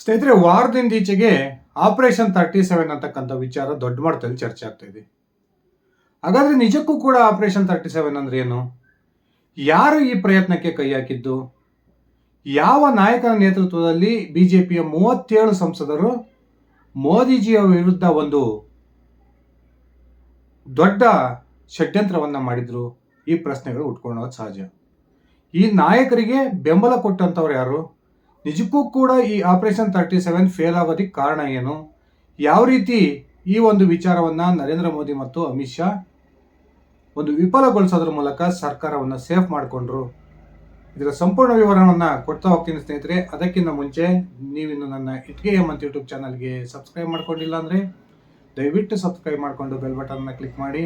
ಸ್ನೇಹಿತರೆ ವಾರದಿಂದೀಚೆಗೆ operation thirty seven ಅಂತಕ್ಕಂಥ ವಿಚಾರ ದೊಡ್ಡ ಮಟ್ಟದಲ್ಲಿ ಚರ್ಚೆ ಆಗ್ತಾ ಇದೆ. ಹಾಗಾದ್ರೆ ನಿಜಕ್ಕೂ ಕೂಡ ಆಪರೇಷನ್ ತರ್ಟಿ ಸೆವೆನ್ ಅಂದ್ರೆ ಏನು? ಯಾರು ಈ ಪ್ರಯತ್ನಕ್ಕೆ ಕೈ ಹಾಕಿದ್ದು? ಯಾವ ನಾಯಕನ ನೇತೃತ್ವದಲ್ಲಿ ಬಿಜೆಪಿಯ ಮೂವತ್ತೇಳು ಸಂಸದರು ಮೋದಿಜಿಯ ವಿರುದ್ಧ ಒಂದು ದೊಡ್ಡ ಷಡ್ಯಂತ್ರವನ್ನು ಮಾಡಿದ್ರು? ಈ ಪ್ರಶ್ನೆಗಳು ಉಟ್ಕೊಳ್ಳೋದು ಸಹಜ. ಈ ನಾಯಕರಿಗೆ ಬೆಂಬಲ ಕೊಟ್ಟಂಥವ್ರು ಯಾರು? ನಿಜಕ್ಕೂ ಕೂಡ ಈ ಆಪರೇಷನ್ ತರ್ಟಿ ಸೆವೆನ್ ಫೇಲ್ ಆಗೋದಕ್ಕೆ ಕಾರಣ ಏನು? ಯಾವ ರೀತಿ ಈ ಒಂದು ವಿಚಾರವನ್ನ ನರೇಂದ್ರ ಮೋದಿ ಮತ್ತು ಅಮಿತ್ ಶಾ ಒಂದು ವಿಫಲಗೊಳಿಸೋದ್ರ ಮೂಲಕ ಸರ್ಕಾರವನ್ನು ಸೇಫ್ ಮಾಡಿಕೊಂಡ್ರು? ಇದರ ಸಂಪೂರ್ಣ ವಿವರಣವನ್ನು ಕೊಡ್ತಾ ಹೋಗ್ತೀನಿ ಸ್ನೇಹಿತರೆ. ಅದಕ್ಕಿಂತ ಮುಂಚೆ ನೀವಿನ್ನು ನನ್ನ ಇಟ್ಕೆ ಅಂತ ಯೂಟ್ಯೂಬ್ ಚಾನಲ್ಗೆ ಸಬ್ಸ್ಕ್ರೈಬ್ ಮಾಡ್ಕೊಂಡಿಲ್ಲ ಅಂದರೆ ದಯವಿಟ್ಟು ಸಬ್ಸ್ಕ್ರೈಬ್ ಮಾಡಿಕೊಂಡು ಬೆಲ್ ಬಟನ್ನ ಕ್ಲಿಕ್ ಮಾಡಿ.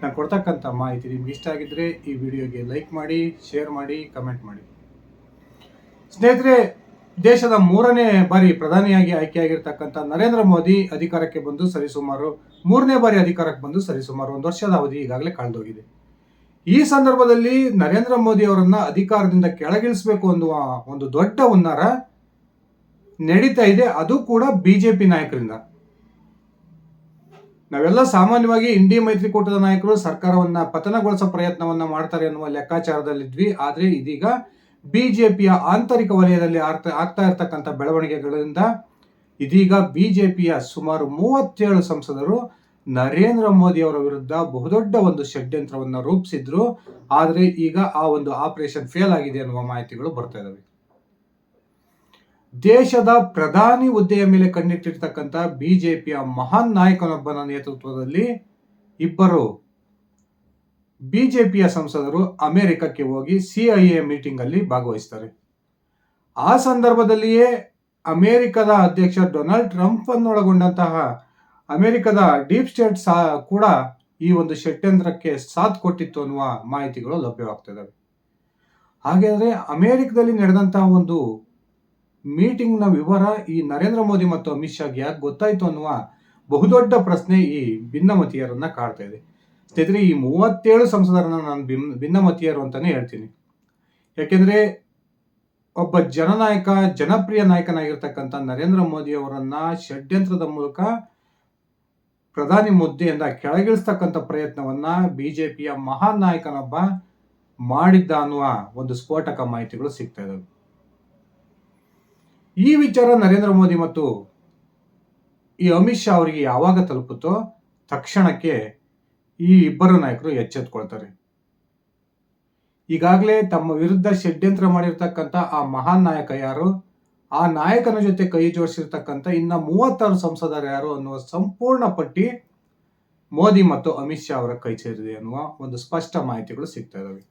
ನಾನು ಕೊಡ್ತಕ್ಕಂಥ ಮಾಹಿತಿ ನಿಮ್ಗೆ ಇಷ್ಟ ಆಗಿದ್ದರೆ ಈ ವಿಡಿಯೋಗೆ ಲೈಕ್ ಮಾಡಿ ಶೇರ್ ಮಾಡಿ ಕಮೆಂಟ್ ಮಾಡಿ. ಸ್ನೇಹಿತರೆ ದೇಶದ ಮೂರನೇ ಬಾರಿ ಪ್ರಧಾನಿಯಾಗಿ ಆಯ್ಕೆಯಾಗಿರ್ತಕ್ಕಂಥ ನರೇಂದ್ರ ಮೋದಿ ಅಧಿಕಾರಕ್ಕೆ ಬಂದು ಸರಿಸುಮಾರು ಮೂರನೇ ಬಾರಿ ಅಧಿಕಾರಕ್ಕೆ ಬಂದು ಸರಿಸುಮಾರು ಒಂದು ವರ್ಷದ ಅವಧಿ ಈಗಾಗಲೇ ಕಳೆದೋಗಿದೆ. ಈ ಸಂದರ್ಭದಲ್ಲಿ ನರೇಂದ್ರ ಮೋದಿ ಅವರನ್ನ ಅಧಿಕಾರದಿಂದ ಕೆಳಗಿಳಿಸಬೇಕು ಅನ್ನುವ ಒಂದು ದೊಡ್ಡ ಹುನ್ನಾರ ನಡೀತಾ ಇದೆ. ಅದು ಕೂಡ ಬಿಜೆಪಿ ನಾಯಕರಿಂದ. ನಾವೆಲ್ಲ ಸಾಮಾನ್ಯವಾಗಿ ಇಂಡಿ ಮೈತ್ರಿಕೂಟದ ನಾಯಕರು ಸರ್ಕಾರವನ್ನ ಪತನಗೊಳಿಸೋ ಪ್ರಯತ್ನವನ್ನ ಮಾಡ್ತಾರೆ ಅನ್ನುವ ಲೆಕ್ಕಾಚಾರದಲ್ಲಿದ್ವಿ. ಆದ್ರೆ ಇದೀಗ ಬಿಜೆಪಿಯ ಆಂತರಿಕ ವಲಯದಲ್ಲಿ ಆಗ್ತಾ ಆಗ್ತಾ ಇರತಕ್ಕಂಥ ಬೆಳವಣಿಗೆಗಳಿಂದ ಇದೀಗ ಬಿಜೆಪಿಯ ಸುಮಾರು ಮೂವತ್ತೇಳು ಸಂಸದರು ನರೇಂದ್ರ ಮೋದಿ ಅವರ ವಿರುದ್ಧ ಬಹುದೊಡ್ಡ ಒಂದು ಷಡ್ಯಂತ್ರವನ್ನು ರೂಪಿಸಿದ್ರು. ಆದರೆ ಈಗ ಆ ಒಂದು ಆಪರೇಷನ್ ಫೇಲ್ ಆಗಿದೆ ಅನ್ನುವ ಮಾಹಿತಿಗಳು ಬರ್ತಾ ಇದ್ದಾವೆ ದೇಶದ ಪ್ರಧಾನಿ ಹುದ್ದೆಯ ಮೇಲೆ ಕಣ್ಣಿಟ್ಟಿರ್ತಕ್ಕಂಥ ಬಿಜೆಪಿಯ ಮಹಾನ್ ನಾಯಕನೊಬ್ಬನ ನೇತೃತ್ವದಲ್ಲಿ ಇಬ್ಬರು ಬಿಜೆಪಿಯ ಸಂಸದರು ಅಮೆರಿಕಕ್ಕೆ ಹೋಗಿ ಸಿ ಐ ಮೀಟಿಂಗ್ ಅಲ್ಲಿ ಭಾಗವಹಿಸ್ತಾರೆ. ಆ ಸಂದರ್ಭದಲ್ಲಿಯೇ ಅಮೆರಿಕದ ಅಧ್ಯಕ್ಷ ಡೊನಾಲ್ಡ್ ಟ್ರಂಪ್ ಅನ್ನೊಳಗೊಂಡಂತಹ ಅಮೆರಿಕದ ಡೀಪ್ ಸ್ಟೇಟ್ ಸಹ ಕೂಡ ಈ ಒಂದು ಷಡ್ಯಂತ್ರಕ್ಕೆ ಸಾಥ್ ಕೊಟ್ಟಿತ್ತು ಅನ್ನುವ ಮಾಹಿತಿಗಳು ಲಭ್ಯವಾಗ್ತಿದ್ದಾವೆ ಹಾಗಾದರೆ ಅಮೆರಿಕದಲ್ಲಿ ನಡೆದಂತಹ ಒಂದು ಮೀಟಿಂಗ್ನ ವಿವರ ಈ ನರೇಂದ್ರ ಮೋದಿ ಮತ್ತು ಅಮಿತ್ ಶಾಗೆ ಯಾಕೆ ಗೊತ್ತಾಯ್ತು ಅನ್ನುವ ಬಹುದೊಡ್ಡ ಪ್ರಶ್ನೆ ಈ ಭಿನ್ನಮತೀಯರನ್ನ ಕಾಡ್ತಾ ಇದೆ. ಸ್ನೇಹಿತರೆ ಈ ಮೂವತ್ತೇಳು ಸಂಸದರನ್ನ ನಾನು ಭಿನ್ ಭಿನ್ನಮತೀಯರು ಅಂತಾನೆ ಹೇಳ್ತೀನಿ. ಯಾಕೆಂದರೆ ಒಬ್ಬ ಜನನಾಯಕ, ಜನಪ್ರಿಯ ನಾಯಕನಾಗಿರ್ತಕ್ಕಂಥ ನರೇಂದ್ರ ಮೋದಿ ಅವರನ್ನ ಷಡ್ಯಂತ್ರದ ಮೂಲಕ ಪ್ರಧಾನಿ ಮುದ್ದೆಯಿಂದ ಕೆಳಗಿಳಿಸ್ತಕ್ಕಂಥ ಪ್ರಯತ್ನವನ್ನ ಪಿಯ ಮಹಾನ್ ನಾಯಕನೊಬ್ಬ ಮಾಡಿದ್ದ ಅನ್ನುವ ಒಂದು ಸ್ಫೋಟಕ ಮಾಹಿತಿಗಳು ಸಿಗ್ತಾ ಇದ್ದವು ಈ ವಿಚಾರ ನರೇಂದ್ರ ಮೋದಿ ಮತ್ತು ಈ ಅಮಿತ್ ಶಾ ಅವರಿಗೆ ಯಾವಾಗ ತಲುಪುತ್ತೋ ತಕ್ಷಣಕ್ಕೆ ಈ ಇಬ್ಬರು ನಾಯಕರು ಎಚ್ಚೆತ್ಕೊಳ್ತಾರೆ. ಈಗಾಗಲೇ ತಮ್ಮ ವಿರುದ್ಧ ಷಡ್ಯಂತ್ರ ಮಾಡಿರ್ತಕ್ಕಂಥ ಆ ಮಹಾನ್ ನಾಯಕ ಯಾರು? ಆ ನಾಯಕನ ಜೊತೆ ಕೈ ಜೋಡಿಸಿರ್ತಕ್ಕಂಥ ಇನ್ನ ಮೂವತ್ತಾರು ಸಂಸದರು ಯಾರು ಅನ್ನುವ ಸಂಪೂರ್ಣ ಪಟ್ಟಿ ಮೋದಿ ಮತ್ತು ಅಮಿತ್ ಶಾ ಅವರ ಕೈ ಸೇರಿದೆ ಅನ್ನುವ ಒಂದು ಸ್ಪಷ್ಟ ಮಾಹಿತಿಗಳು ಸಿಗ್ತಾ ಇದಾವೆ.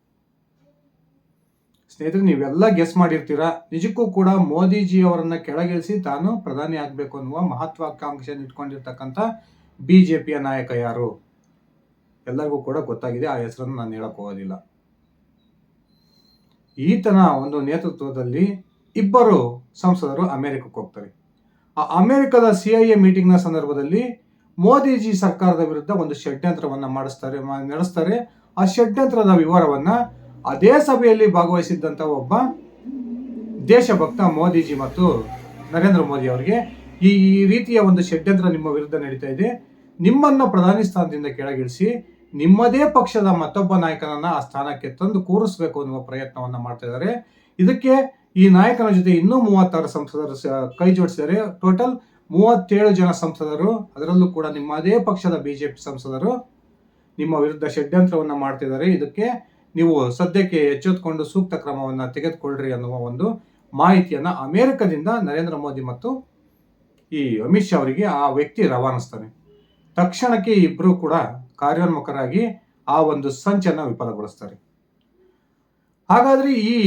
ಸ್ನೇಹಿತರೆ, ನೀವೆಲ್ಲ ಗೆಸ್ ಮಾಡಿರ್ತೀರಾ? ನಿಜಕ್ಕೂ ಕೂಡ ಮೋದಿಜಿ ಅವರನ್ನ ಕೆಳಗಿಳಿಸಿ ತಾನು ಪ್ರಧಾನಿ ಆಗಬೇಕು ಅನ್ನುವ ಮಹತ್ವಾಕಾಂಕ್ಷೆಯನ್ನು ಇಟ್ಕೊಂಡಿರ್ತಕ್ಕಂಥ ಬಿಜೆಪಿಯ ನಾಯಕ ಯಾರು? ಎಲ್ಲರಿಗೂ ಕೂಡ ಗೊತ್ತಾಗಿದೆ, ಆ ಹೆಸರನ್ನು ನಾನು ಹೇಳಕ್ ಹೋಗೋದಿಲ್ಲ. ಈತನ ಒಂದು ನೇತೃತ್ವದಲ್ಲಿ ಇಬ್ಬರು ಸಂಸದರು ಅಮೆರಿಕಕ್ಕೆ ಹೋಗ್ತಾರೆ. ಆ ಅಮೆರಿಕದ ಸಿ ಐ ಎ ಮೀಟಿಂಗ್ನ ಸಂದರ್ಭದಲ್ಲಿ ಮೋದಿಜಿ ಸರ್ಕಾರದ ವಿರುದ್ಧ ಒಂದು ಷಡ್ಯಂತ್ರವನ್ನ ಮಾಡಿಸ್ತಾರೆ ನಡೆಸ್ತಾರೆ. ಆ ಷಡ್ಯಂತ್ರದ ವಿವರವನ್ನ ಅದೇ ಸಭೆಯಲ್ಲಿ ಭಾಗವಹಿಸಿದ್ದಂಥ ಒಬ್ಬ ದೇಶಭಕ್ತ ಮೋದಿಜಿ ಮತ್ತು ನರೇಂದ್ರ ಮೋದಿ ಅವರಿಗೆ ಈ ಈ ರೀತಿಯ ಒಂದು ಷಡ್ಯಂತ್ರ ನಿಮ್ಮ ವಿರುದ್ಧ ನಡೀತಾ ಇದೆ. ನಿಮ್ಮನ್ನ ಪ್ರಧಾನಿ ಸ್ಥಾನದಿಂದ ಕೆಳಗಿಳಿಸಿ ನಿಮ್ಮದೇ ಪಕ್ಷದ ಮತ್ತೊಬ್ಬ ನಾಯಕನನ್ನ ಆ ಸ್ಥಾನಕ್ಕೆ ತಂದು ಕೂರಿಸಬೇಕು ಅನ್ನುವ ಪ್ರಯತ್ನವನ್ನ ಮಾಡ್ತಾ ಇದ್ದಾರೆ. ಇದಕ್ಕೆ ಈ ನಾಯಕನ ಜೊತೆ ಇನ್ನೂ ಮೂವತ್ತಾರು ಸಂಸದರು ಕೈ ಜೋಡಿಸಿದರೆ ಟೋಟಲ್ ಮೂವತ್ತೇಳು ಜನ ಸಂಸದರು. ಅದರಲ್ಲೂ ಕೂಡ ನಿಮ್ಮದೇ ಪಕ್ಷದ ಬಿಜೆಪಿ ಸಂಸದರು ನಿಮ್ಮ ವಿರುದ್ಧ ಷಡ್ಯಂತ್ರವನ್ನ ಮಾಡ್ತಿದ್ದಾರೆ ಇದಕ್ಕೆ ನೀವು ಸದ್ಯಕ್ಕೆ ಎಚ್ಚೆತ್ತುಕೊಂಡು ಸೂಕ್ತ ಕ್ರಮವನ್ನ ತೆಗೆದುಕೊಳ್ಳ್ರಿ ಅನ್ನುವ ಒಂದು ಮಾಹಿತಿಯನ್ನ ಅಮೆರಿಕದಿಂದ ನರೇಂದ್ರ ಮೋದಿ ಮತ್ತು ಈ ಅಮಿತ್ ಶಾ ಅವರಿಗೆ ಆ ವ್ಯಕ್ತಿ ರವಾನಿಸ್ತಾನೆ. ತಕ್ಷಣಕ್ಕೆ ಇಬ್ಬರು ಕೂಡ ಕಾರ್ಯೋನ್ಮುಖರಾಗಿ ಆ ಒಂದು ಸಂಚನ್ನ ವಿಫಲಗೊಳಿಸ್ತಾರೆ. ಹಾಗಾದ್ರೆ ಈ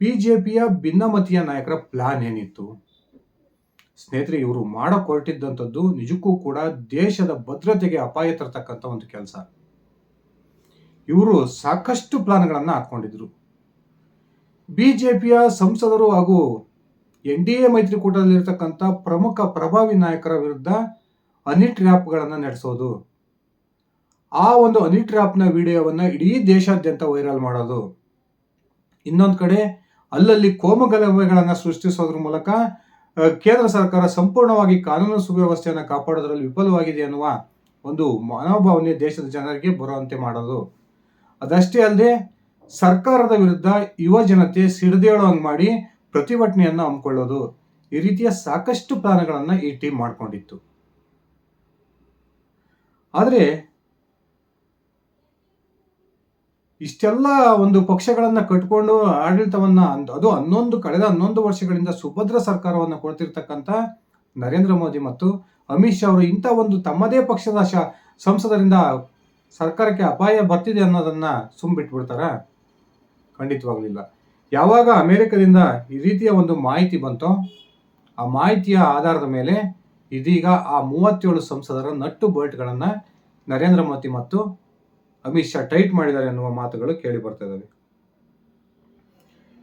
ಬಿಜೆಪಿಯ ಭಿನ್ನಮತೀಯ ನಾಯಕರ ಪ್ಲಾನ್ ಏನಿತ್ತು? ಸ್ನೇಹಿತರೆ, ಇವರು ಮಾಡಕೊರಟಿದ್ದಂಥದ್ದು ನಿಜಕ್ಕೂ ಕೂಡ ದೇಶದ ಭದ್ರತೆಗೆ ಅಪಾಯ ತರತಕ್ಕಂಥ ಒಂದು ಕೆಲಸ. ಇವರು ಸಾಕಷ್ಟು ಪ್ಲಾನ್ಗಳನ್ನ ಹಾಕೊಂಡಿದ್ರು ಬಿಜೆಪಿಯ ಸಂಸದರು ಹಾಗೂ ಎನ್ ಡಿ ಎ ಮೈತ್ರಿಕೂಟದಲ್ಲಿರ್ತಕ್ಕಂಥ ಪ್ರಮುಖ ಪ್ರಭಾವಿ ನಾಯಕರ ವಿರುದ್ಧ ಅನಿಟ್ ರ್ಯಾಪ್ಗಳನ್ನು ನಡೆಸೋದು. ಆ ಒಂದು ಹನಿ ನ ವಿಡಿಯೋವನ್ನ ಇಡೀ ದೇಶಾದ್ಯಂತ ವೈರಲ್ ಮಾಡೋದು. ಇನ್ನೊಂದು ಕಡೆ ಅಲ್ಲಲ್ಲಿ ಕೋಮಗಲಭೆಗಳನ್ನು ಸೃಷ್ಟಿಸೋದ್ರ ಮೂಲಕ ಕೇಂದ್ರ ಸರ್ಕಾರ ಸಂಪೂರ್ಣವಾಗಿ ಕಾನೂನು ಸುವ್ಯವಸ್ಥೆಯನ್ನು ಕಾಪಾಡೋದ್ರಲ್ಲಿ ವಿಫಲವಾಗಿದೆ ಅನ್ನುವ ಒಂದು ಮನೋಭಾವನೆ ದೇಶದ ಜನರಿಗೆ ಬರುವಂತೆ ಮಾಡೋದು. ಅದಷ್ಟೇ ಅಲ್ಲದೆ ಸರ್ಕಾರದ ವಿರುದ್ಧ ಯುವ ಜನತೆ ಸಿಡಿದೇಳುವಂಗೆ ಮಾಡಿ ಪ್ರತಿಭಟನೆಯನ್ನು ಹಮ್ಮಿಕೊಳ್ಳೋದು ಈ ರೀತಿಯ ಸಾಕಷ್ಟು ಪ್ಲಾನ್ಗಳನ್ನು ಈ ಟೀಮ್ ಮಾಡ್ಕೊಂಡಿತ್ತು. ಆದರೆ ಇಷ್ಟೆಲ್ಲ ಒಂದು ಪಕ್ಷಗಳನ್ನು ಕಟ್ಕೊಂಡು ಆಡಳಿತವನ್ನ ಅಂದ್- ಹನ್ನೊಂದು ಕಳೆದ ಹನ್ನೊಂದು ವರ್ಷಗಳಿಂದ ಸುಭದ್ರ ಸರ್ಕಾರವನ್ನು ಕೊಡ್ತಿರ್ತಕ್ಕಂಥ ನರೇಂದ್ರ ಮೋದಿ ಮತ್ತು ಅಮಿತ್ ಶಾ ಅವರು ಇಂಥ ಒಂದು ತಮ್ಮದೇ ಪಕ್ಷದ ಶ ಸಂಸದರಿಂದ ಸರ್ಕಾರಕ್ಕೆ ಅಪಾಯ ಬರ್ತಿದೆ ಅನ್ನೋದನ್ನ ಸುಮ್ ಬಿಟ್ಬಿಡ್ತಾರ ಖಂಡಿತವಾಗ್ಲಿಲ್ಲ. ಯಾವಾಗ ಅಮೆರಿಕದಿಂದ ಈ ರೀತಿಯ ಒಂದು ಮಾಹಿತಿ ಬಂತೋ, ಆ ಮಾಹಿತಿಯ ಆಧಾರದ ಮೇಲೆ ಇದೀಗ ಆ ಮೂವತ್ತೇಳು ಸಂಸದರ ನಟ್ಟು ಬೋಲ್ಟ್ಗಳನ್ನು ನರೇಂದ್ರ ಮೋದಿ ಮತ್ತು ಅಮಿತ್ ಶಾ ಟೈಟ್ ಮಾಡಿದ್ದಾರೆ ಅನ್ನುವ ಮಾತುಗಳು ಕೇಳಿ ಬರ್ತಾ ಇದ್ದಾವೆ.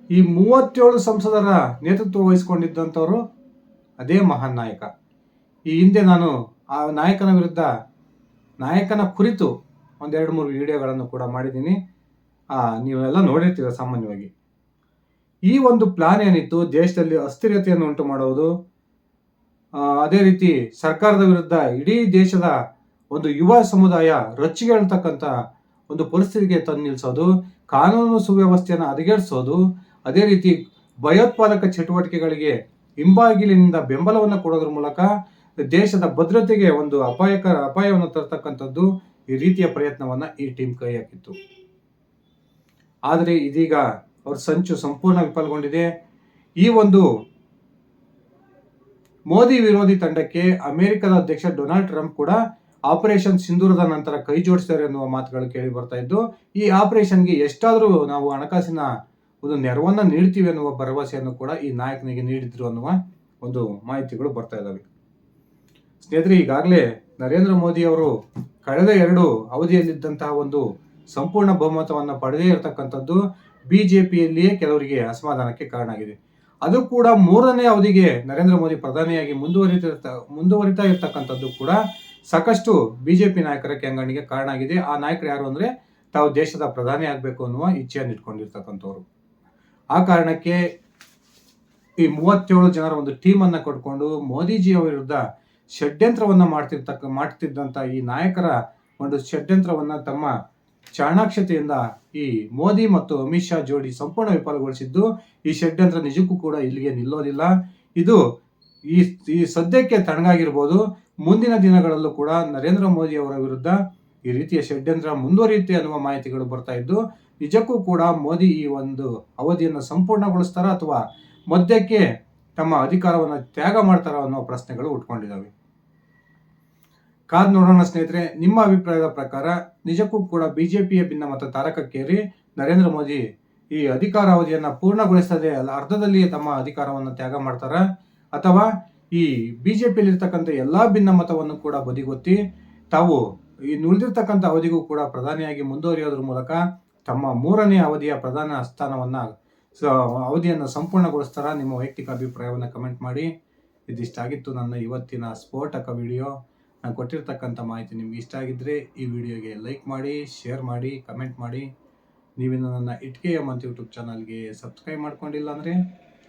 ಈ ಮೂವತ್ತೇಳು ಸಂಸದರ ನೇತೃತ್ವ ವಹಿಸಿಕೊಂಡಿದ್ದಂಥವರು ಅದೇ ಮಹಾನ್ ನಾಯಕ. ಈ ಹಿಂದೆ ನಾನು ಆ ನಾಯಕನ ವಿರುದ್ಧ, ನಾಯಕನ ಕುರಿತು ಒಂದೆರಡು ಮೂರು ವಿಡಿಯೋಗಳನ್ನು ಕೂಡ ಮಾಡಿದ್ದೀನಿ. ನೀವೆಲ್ಲ ನೋಡಿರ್ತೀರ ಸಾಮಾನ್ಯವಾಗಿ. ಈ ಒಂದು ಪ್ಲಾನ್ ಏನಿತ್ತು? ದೇಶದಲ್ಲಿ ಅಸ್ಥಿರತೆಯನ್ನು ಉಂಟು ಮಾಡುವುದು ಅದೇ ರೀತಿ ಸರ್ಕಾರದ ವಿರುದ್ಧ ಇಡೀ ದೇಶದ ಒಂದು ಯುವ ಸಮುದಾಯ ರಚ್ಚಿಗೆ ಹೇಳ್ತಕ್ಕಂಥ ಒಂದು ಪರಿಸ್ಥಿತಿಗೆ ತಂದು ನಿಲ್ಲಿಸೋದು ಕಾನೂನು ಸುವ್ಯವಸ್ಥೆಯನ್ನು ಹದಗೆಡಿಸೋದು, ಅದೇ ರೀತಿ ಭಯೋತ್ಪಾದಕ ಚಟುವಟಿಕೆಗಳಿಗೆ ಹಿಂಬಾಗಿಲಿನಿಂದ ಬೆಂಬಲವನ್ನು ಕೊಡೋದ್ರ ಮೂಲಕ ದೇಶದ ಭದ್ರತೆಗೆ ಒಂದು ಅಪಾಯಕರ ಅಪಾಯವನ್ನು ತರ್ತಕ್ಕಂಥದ್ದು ಈ ರೀತಿಯ ಪ್ರಯತ್ನವನ್ನ ಈ ಟೀಮ್ ಕೈ ಹಾಕಿತ್ತು ಆದರೆ ಇದೀಗ ಅವ್ರ ಸಂಚು ಸಂಪೂರ್ಣ ವಿಫಲಗೊಂಡಿದೆ ಈ ಒಂದು ಮೋದಿ ವಿರೋಧಿ ತಂಡಕ್ಕೆ ಅಮೆರಿಕದ ಅಧ್ಯಕ್ಷ ಡೊನಾಲ್ಡ್ ಟ್ರಂಪ್ ಕೂಡ ಆಪರೇಷನ್ ಸಿಂಧೂರದ ನಂತರ ಕೈ ಜೋಡಿಸ್ತಾರೆ ಎನ್ನುವ ಮಾತುಗಳು ಕೇಳಿ ಬರ್ತಾ ಇದ್ದು, ಈ ಆಪರೇಷನ್ಗೆ ಎಷ್ಟಾದರೂ ನಾವು ಹಣಕಾಸಿನ ಒಂದು ನೆರವನ್ನು ನೀಡ್ತೀವಿ ಅನ್ನುವ ಭರವಸೆಯನ್ನು ಕೂಡ ಈ ನಾಯಕನಿಗೆ ನೀಡಿದ್ರು ಅನ್ನುವ ಒಂದು ಮಾಹಿತಿಗಳು ಬರ್ತಾ ಇದ್ದಾವೆ ಸ್ನೇಹಿತರೆ, ಈಗಾಗಲೇ ನರೇಂದ್ರ ಮೋದಿ ಅವರು ಕಳೆದ ಎರಡು ಅವಧಿಯಲ್ಲಿದ್ದಂತಹ ಒಂದು ಸಂಪೂರ್ಣ ಬಹುಮತವನ್ನು ಪಡೆದೇ ಇರತಕ್ಕಂಥದ್ದು ಬಿಜೆಪಿಯಲ್ಲಿಯೇ ಕೆಲವರಿಗೆ ಅಸಮಾಧಾನಕ್ಕೆ ಕಾರಣ ಆಗಿದೆ ಅದು ಕೂಡ ಮೂರನೇ ಅವಧಿಗೆ ನರೇಂದ್ರ ಮೋದಿ ಪ್ರಧಾನಿಯಾಗಿ ಮುಂದುವರಿತಿರ್ತ ಮುಂದುವರಿತಾ ಇರ್ತಕ್ಕಂಥದ್ದು ಕೂಡ ಸಾಕಷ್ಟು ಬಿಜೆಪಿ ನಾಯಕರ ಕೆಂಗಣ್ಣಿಗೆ ಕಾರಣ ಆಗಿದೆ. ಆ ನಾಯಕರು ಯಾರು ಅಂದ್ರೆ ತಾವು ದೇಶದ ಪ್ರಧಾನಿ ಆಗಬೇಕು ಅನ್ನುವ ಇಚ್ಛೆಯನ್ನು ಇಟ್ಕೊಂಡಿರ್ತಕ್ಕಂಥವ್ರು. ಆ ಕಾರಣಕ್ಕೆ ಈ ಮೂವತ್ತೇಳು ಜನರ ಒಂದು ಟೀಮ್ ಅನ್ನ ಕೊಟ್ಕೊಂಡು ಮೋದಿಜಿಯ ವಿರುದ್ಧ ಷಡ್ಯಂತ್ರವನ್ನ ಮಾಡ್ತಿರ್ತಕ್ಕ ಮಾಡ್ತಿದ್ದಂಥ ಈ ನಾಯಕರ ಒಂದು ಷಡ್ಯಂತ್ರವನ್ನ ತಮ್ಮ ಚಾಣಾಕ್ಷತೆಯಿಂದ ಈ ಮೋದಿ ಮತ್ತು ಅಮಿತ್ ಶಾ ಜೋಡಿ ಸಂಪೂರ್ಣ ವಿಫಲಗೊಳಿಸಿದ್ದು, ಈ ಷಡ್ಯಂತ್ರ ನಿಜಕ್ಕೂ ಕೂಡ ಇಲ್ಲಿಗೆ ನಿಲ್ಲೋದಿಲ್ಲ. ಇದು ಈ ಈ ಸದ್ಯಕ್ಕೆ ತಣ್ಣಗಾಗಿರ್ಬೋದು. ಮುಂದಿನ ದಿನಗಳಲ್ಲೂ ಕೂಡ ನರೇಂದ್ರ ಮೋದಿ ಅವರ ವಿರುದ್ಧ ಈ ರೀತಿಯ ಷಡ್ಯಂತ್ರ ಮುಂದುವರಿಯುತ್ತೆ ಅನ್ನುವ ಮಾಹಿತಿಗಳು ಬರ್ತಾ ಇದ್ದು, ನಿಜಕ್ಕೂ ಕೂಡ ಮೋದಿ ಈ ಒಂದು ಅವಧಿಯನ್ನು ಸಂಪೂರ್ಣಗೊಳಿಸ್ತಾರ ಅಥವಾ ಮಧ್ಯಕ್ಕೆ ತಮ್ಮ ಅಧಿಕಾರವನ್ನು ತ್ಯಾಗ ಮಾಡ್ತಾರ ಅನ್ನೋ ಪ್ರಶ್ನೆಗಳು ಉಟ್ಕೊಂಡಿದ್ದಾವೆ. ಕಾದ್ ನೋಡೋಣ ಸ್ನೇಹಿತರೆ, ನಿಮ್ಮ ಅಭಿಪ್ರಾಯದ ಪ್ರಕಾರ ನಿಜಕ್ಕೂ ಕೂಡ ಬಿಜೆಪಿಯ ಭಿನ್ನಮತ ತಾರಕಕ್ಕೇರಿ ನರೇಂದ್ರ ಮೋದಿ ಈ ಅಧಿಕಾರಾವಧಿಯನ್ನ ಪೂರ್ಣಗೊಳಿಸದೆ ಅರ್ಧದಲ್ಲಿಯೇ ತಮ್ಮ ಅಧಿಕಾರವನ್ನು ತ್ಯಾಗ ಮಾಡ್ತಾರ ಅಥವಾ ಈ ಬಿಜೆಪಿಯಲ್ಲಿ ಇರ್ತಕ್ಕಂಥ ಎಲ್ಲಾ ಭಿನ್ನಮತವನ್ನು ಕೂಡ ಬದಿಗೊತ್ತಿ ತಾವು ಈ ನುಳಿದಿರ್ತಕ್ಕಂಥ ಅವಧಿಗೂ ಕೂಡ ಪ್ರಧಾನಿಯಾಗಿ ಮುಂದುವರಿಯೋದ್ರ ಮೂಲಕ ತಮ್ಮ ಮೂರನೇ ಅವಧಿಯ ಪ್ರಧಾನ ಸ್ಥಾನವನ್ನ ಅವಧಿಯನ್ನು ಸಂಪೂರ್ಣಗೊಳಿಸ್ತಾರ ನಿಮ್ಮ ವೈಯಕ್ತಿಕ ಅಭಿಪ್ರಾಯವನ್ನು ಕಮೆಂಟ್ ಮಾಡಿ. ಇದಿಷ್ಟಾಗಿತ್ತು ನನ್ನ ಇವತ್ತಿನ ಸ್ಫೋಟಕ ವಿಡಿಯೋ. ನಾನು ಕೊಟ್ಟಿರ್ತಕ್ಕಂಥ ಮಾಹಿತಿ ನಿಮ್ಗೆ ಇಷ್ಟ ಆಗಿದ್ರೆ ಈ ವಿಡಿಯೋಗೆ ಲೈಕ್ ಮಾಡಿ, ಶೇರ್ ಮಾಡಿ, ಕಮೆಂಟ್ ಮಾಡಿ. ನೀವಿನ್ನು ನನ್ನ ಇಟ್ಕೆ ಮಂತ್ ಯೂಟ್ಯೂಬ್ ಚಾನಲ್ಗೆ ಸಬ್ಸ್ಕ್ರೈಬ್ ಮಾಡ್ಕೊಂಡಿಲ್ಲ ಅಂದರೆ